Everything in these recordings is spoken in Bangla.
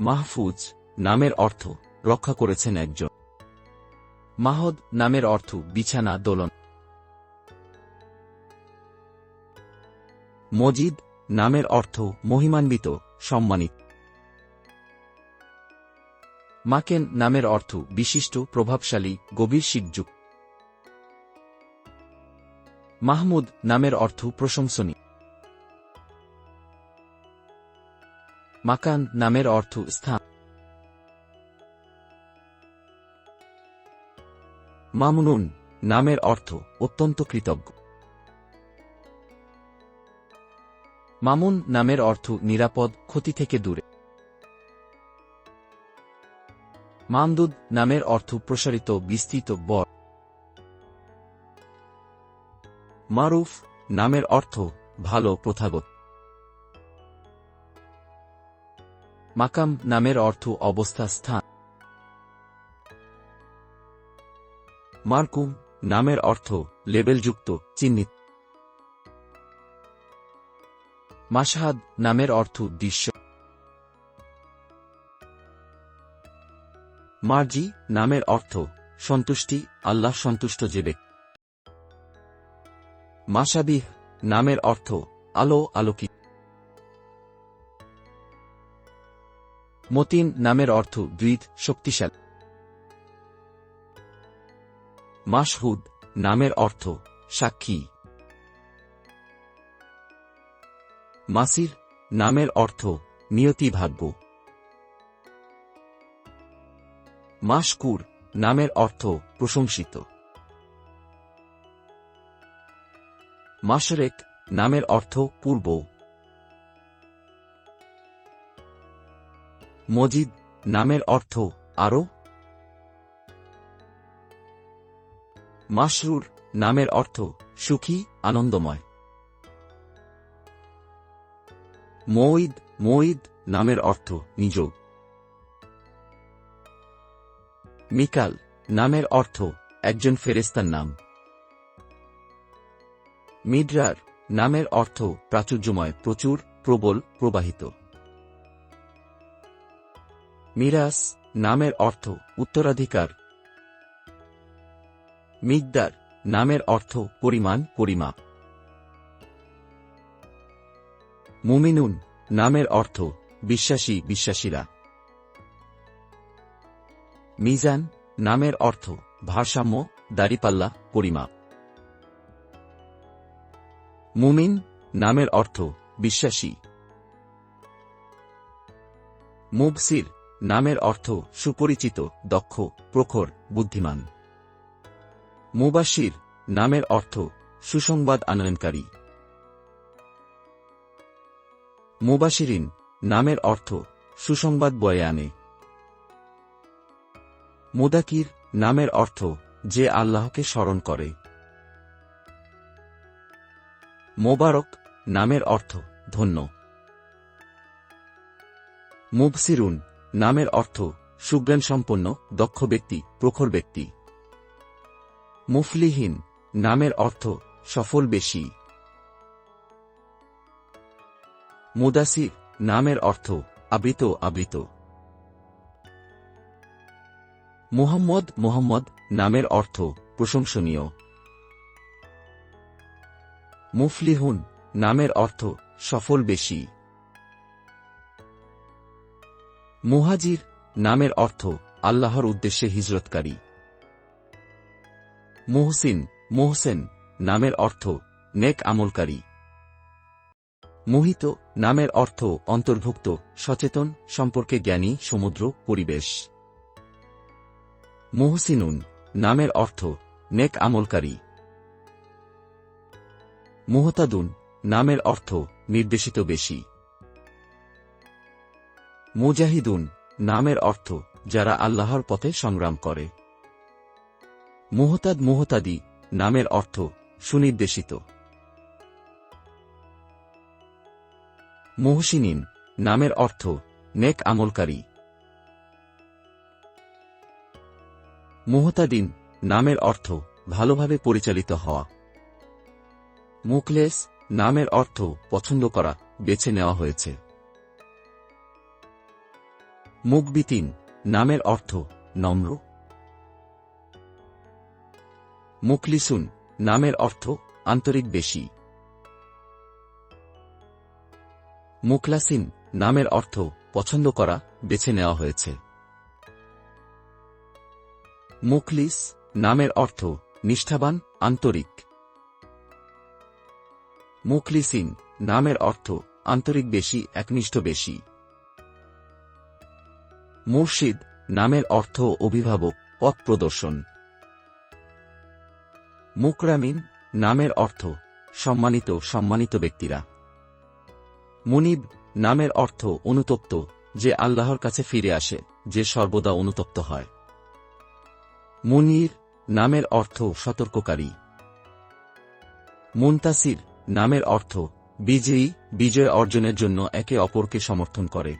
মাহফুজ নামের অর্থ রক্ষা করেছেন একজন। মাহদ নামের অর্থ বিছানা দোলন। মজিদ নামের অর্থ মহিমান্বিত, সম্মানিত। মাকেন নামের অর্থ বিশিষ্ট, প্রভাবশালী, গভীর শিখযুক্ত। মাহমুদ নামের অর্থ প্রশংসনীয়। মাকান নামের অর্থ স্থান। মামুনুন নামের অর্থ অত্যন্ত কৃতজ্ঞ। মামুন নামের অর্থ নিরাপদ, ক্ষতি থেকে দূরে। মামদুদ নামের অর্থ প্রসারিত, বিস্তৃত বর মারুফ নামের অর্থ ভালো, প্রথাগত। মাকাম নামের অর্থ অবস্থা স্থান। মার্কুম নামের অর্থ লেবেলযুক্ত, চিহ্নিত। মাসাহাদ নামের অর্থ দৃশ্য। মার্জি নামের অর্থ সন্তুষ্টি, আল্লাহ সন্তুষ্ট যে মাসাবিহ নামের অর্থ আলো, আলোকিত। মতিন নামের অর্থ দৃঢ় শক্তিশালী। মাসহুদ নামের অর্থ সাক্ষী। মাসির নামের অর্থ নিয়তি ভাগ্য। মাসকুর নামের অর্থ প্রশংসিত। মাশরেক নামের অর্থ পূর্ব। মজিদ নামের অর্থ আরও। মাসরুর নামের অর্থ সুখী, আনন্দময়। মঈদ মঈদ নামের অর্থ নিযোগ মিকাল নামের অর্থ একজন ফেরেস্তার নাম। মিডরার নামের অর্থ প্রাচুর্যময়, প্রচুর, প্রবল, প্রবাহিত। মিরাস নামের অর্থ উত্তরাধিকার। মিকদার নামের অর্থ পরিমাণ, পরিমাপ। মুমিনুন নামের অর্থ বিশ্বাসী, বিশ্বাসীরা। মিজান নামের অর্থ ভারসাম্য, দাড়িপাল্লা, পরিমাপ। মুমিন নামের অর্থ বিশ্বাসী। মুবসির নামের অর্থ সুপরিচিত, দক্ষ, প্রখর, বুদ্ধিমান। মুবাসির নামের অর্থ সুসংবাদ আনয়নকারী। মুবাসিরিন নামের অর্থ সুসংবাদ বয়ে আনে। মুদাকির, নামের অর্থ যে আল্লাহকে স্মরণ করে। মোবারক, নামের অর্থ ধন্য। মুবসিরুন নামের অর্থ সুজ্ঞান সম্পন্ন দক্ষ ব্যক্তি, প্রখর ব্যক্তি। মুফলিহীন, নামের অর্থ, সফল বেশি। মুদাসির, নামের অর্থ, আবৃত আবৃত। মুহাম্মদ, মোহাম্মদ, নামের অর্থ, প্রশংসনীয়। মুফলিহুন, নামের অর্থ, সফল বেশি। মুহাজির নামের অর্থ আল্লাহর উদ্দেশ্যে হিজরতকারী। মুহসিন, মোহসেন নামের অর্থ নেক আমলকারী। মোহিত নামের অর্থ অন্তর্ভুক্ত, সচেতন, সম্পর্কে জ্ঞানী, সমুদ্র, পরিবেশ। মোহসিনুন নামের অর্থ নেক আমলকারী। মোহতাদুন নামের অর্থ নির্দেশিত বেশি। মুজাহিদুন নামের অর্থ যারা আল্লাহর পথে সংগ্রাম করে। মুহতাদ মুহতাদি নামের অর্থ সুনির্দেশিত। মুহসিনিন নামের অর্থ নেক আমলকারী। মুহতাদিন নামের অর্থ ভালোভাবে পরিচালিত হওয়া। মুকলেস নামের অর্থ পছন্দ করা, বেছে নেওয়া হয়েছে। মুখবিতিন নামের অর্থ নম্র। মুখলিসুন, নামের অর্থ আন্তরিক বেশি। মুখলাসিন, নামের অর্থ পছন্দ করা, বেছে নেওয়া হয়েছে। মুখলিস, নামের অর্থ নিষ্ঠাবান, আন্তরিক। মুখলিসিন, নামের অর্থ আন্তরিক বেশি, একনিষ্ঠ বেশি। মুর্শিদ নামের অর্থ অভিভাবক, পথ প্রদর্শন। মুকরামিন নামের অর্থ, সম্মানিত সম্মানিত ব্যক্তিরা। মুনিব নামের অর্থ অনুতপ্ত, যে আল্লাহর কাছে ফিরে আসে, যে সর্বদা অনুতপ্ত হয়। মুনির নামের অর্থ সতর্ককারী। মুনতাসির নামের অর্থ, বিজয়ী, বিজয় অর্জনের জন্য একে অপরকে সমর্থন করে।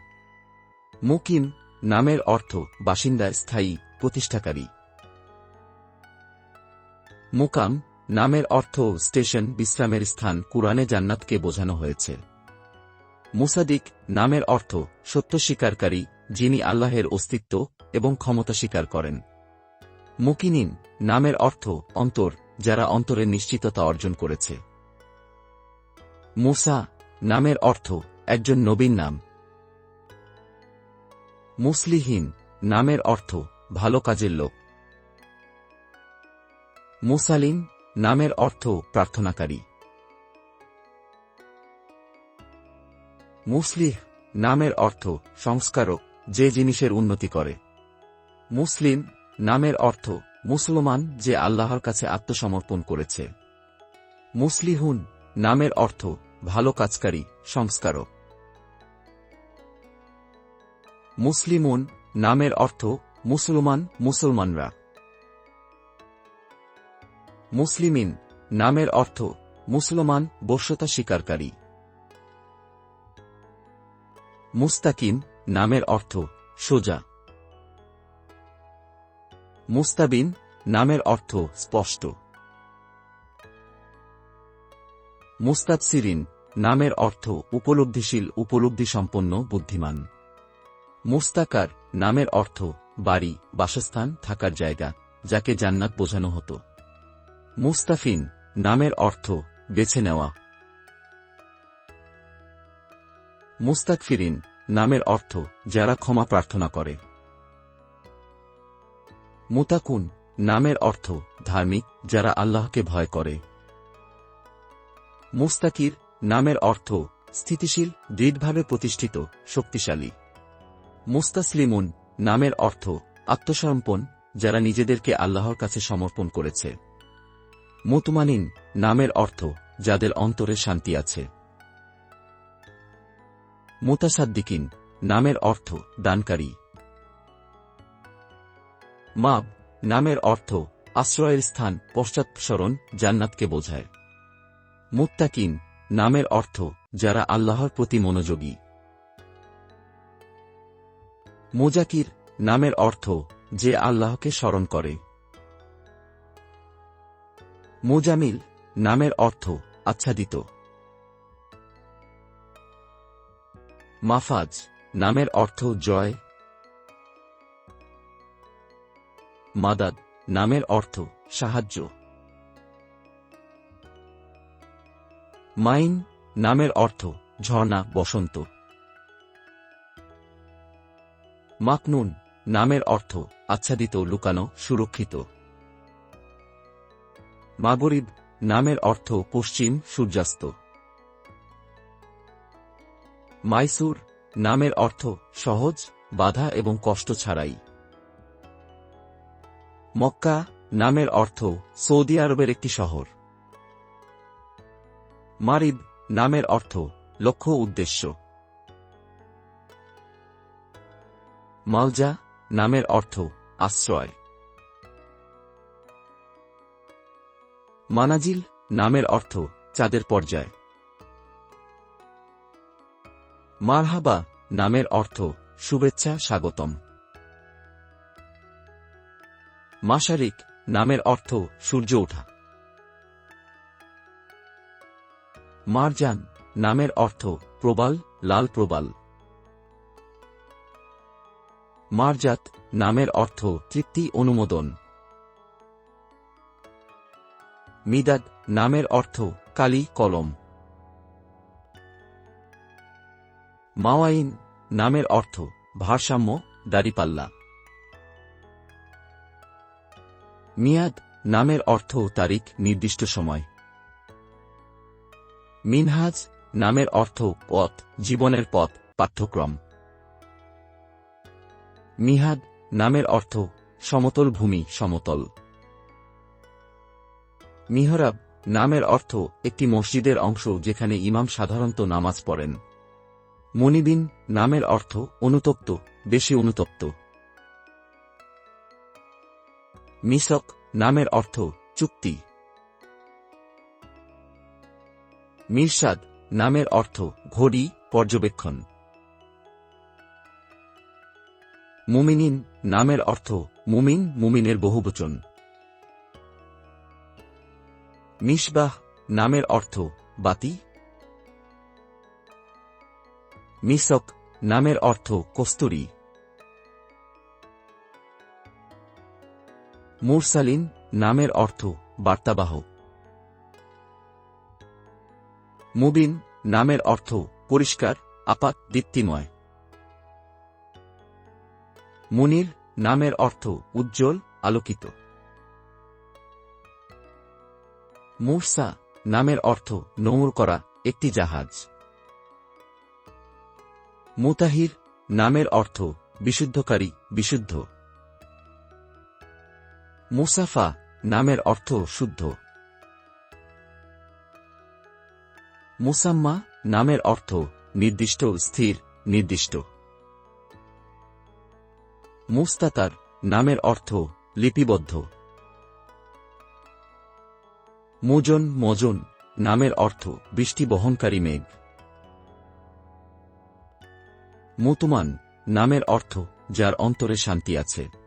মুকিম নামের অর্থ বাসিন্দা স্থায়ী প্রতিষ্ঠাকারী। মুকাম, নামের অর্থ স্টেশন, বিশ্রামের স্থান, কুরআনে জান্নাতকে বোঝানো হয়েছে। মুসাদিক, নামের অর্থ সত্য স্বীকারকারী, যিনি আল্লাহের অস্তিত্ব এবং ক্ষমতা স্বীকার করেন। মুকিনিন, নামের অর্থ অন্তর, যারা অন্তরের নিশ্চিততা অর্জন করেছে। মুসা, নামের অর্থ একজন নবীন নাম। মুসলিহীন নামের অর্থ ভালো কাজের লোক। মুসালিম নামের অর্থ প্রার্থনাকারী। মুসলিহ নামের অর্থ সংস্কারক, যে জিনিসের উন্নতি করে। মুসলিম নামের অর্থ মুসলমান, যে আল্লাহর কাছে আত্মসমর্পণ করেছে। মুসলিহুন নামের অর্থ ভালো কাজকারী, সংস্কারক। মুসলিমুন নামের অর্থ মুসলমান, মুসলমানরা। মুসলিমিন নামের অর্থ মুসলমান, বর্ষতা স্বীকারকারী মুস্তাকিম নামের অর্থ সোজা। মুস্তাবিন নামের অর্থ স্পষ্ট। মুস্তাবসিরিন নামের অর্থ উপলব্ধিশীল উপলব্ধি সম্পন্ন বুদ্ধিমান। মুস্তাকার নামের অর্থ বাড়ি, বাসস্থান, থাকার জায়গা, যাকে জান্নাত বোঝানো হতো। মুস্তাফিন নামের অর্থ বেছে নেওয়া। মুস্তাকফিরিন নামের অর্থ যারা ক্ষমা প্রার্থনা করে। মুতাকুন নামের অর্থ ধার্মিক, যারা আল্লাহকে ভয় করে। মুস্তাকির নামের অর্থ স্থিতিশীল, দৃঢ়ভাবে প্রতিষ্ঠিত, শক্তিশালী। মুস্তাসলিমুন নামের অর্থ আত্মসমর্পণ, যারা নিজেদেরকে আল্লাহর কাছে সমর্পণ করেছে। মুতমানিন নামের অর্থ যাদের অন্তরে শান্তি আছে। মুতাসাদ্দিকিন নামের অর্থ দানকারী। মাব নামের অর্থ আশ্রয়ের স্থান পশ্চাৎসরণ জান্নাতকে বোঝায়। মুত্তাকিন নামের অর্থ যারা আল্লাহর প্রতি মনোযোগী। মুজাকির নামের অর্থ যে আল্লাহকে স্মরণ করে। মুজামিল নামের অর্থ আচ্ছাদিত। মাফাজ নামের অর্থ জয়। মাদাদ নামের অর্থ সাহায্য। মাইন নামের অর্থ ঝর্ণা, বসন্ত। মাকনুন নামের অর্থ আচ্ছাদিত, লুকানো, সুরক্ষিত। মাগরিব নামের অর্থ পশ্চিম, সূর্যাস্ত। মাইসুর নামের অর্থ সহজ, বাধা এবং কষ্ট ছাড়াই। মক্কা নামের অর্থ সৌদি আরবের একটি শহর। মারিব নামের অর্থ লক্ষ্য, উদ্দেশ্য। মালজা নামের অর্থ আশ্রয়। মানাজিল নামের অর্থ চাঁদের পর্যায়। মারহাবা নামের অর্থ শুভেচ্ছা, স্বাগতম। মাসারিক নামের অর্থ সূর্য ওঠা। মারজান নামের অর্থ প্রবাল, লাল প্রবাল। মারজাত নামের অর্থ তৃপ্তি অনুমোদন। মিদাদ নামের অর্থ কালি কলম। মাওয়াইন নামের অর্থ ভারসাম্য, দাড়িপাল্লা। মিয়াদ নামের অর্থ তারিখ, নির্দিষ্ট সময়। মিনহাজ নামের অর্থ পথ, জীবনের পথ, পাঠ্যক্রম। মিহাদ নামের অর্থ সমতল ভূমি, সমতল। মিহরাব নামের অর্থ একটি মসজিদের অংশ যেখানে ইমাম সাধারণত নামাজ পড়েন। মনিবিন নামের অর্থ অনুতপ্ত, বেশি অনুতপ্ত। মিসক নামের অর্থ চুক্তি। মিরসাদ নামের অর্থ ঘড়ি, পর্যবেক্ষণ। মুমিনিন নামের অর্থ মুমিন মুমিনের বহুবচন। মিসবাহ নামের অর্থ বাতি। মিসক নামের অর্থ কস্তুরী। মুরসালিন নামের অর্থ বার্তাবাহক। মুবিন নামের অর্থ পরিষ্কার, আপাত, দীপ্তিময়। মুনির নামের অর্থ উজ্জ্বল, আলোকিত। মুরসা নামের অর্থ নোংর করা, একটি জাহাজ। মুতাহির নামের অর্থ বিশুদ্ধকারী, বিশুদ্ধ। মুসাফা নামের অর্থ শুদ্ধ। মুসাম্মা নামের অর্থ নির্দিষ্ট, স্থির, নির্দিষ্ট। মুস্তাতার নামের অর্থ লিপিবদ্ধ। মোজন মজন নামের অর্থ বৃষ্টি বহনকারী মেঘ। মুতুমান নামের অর্থ যার অন্তরে শান্তি আছে।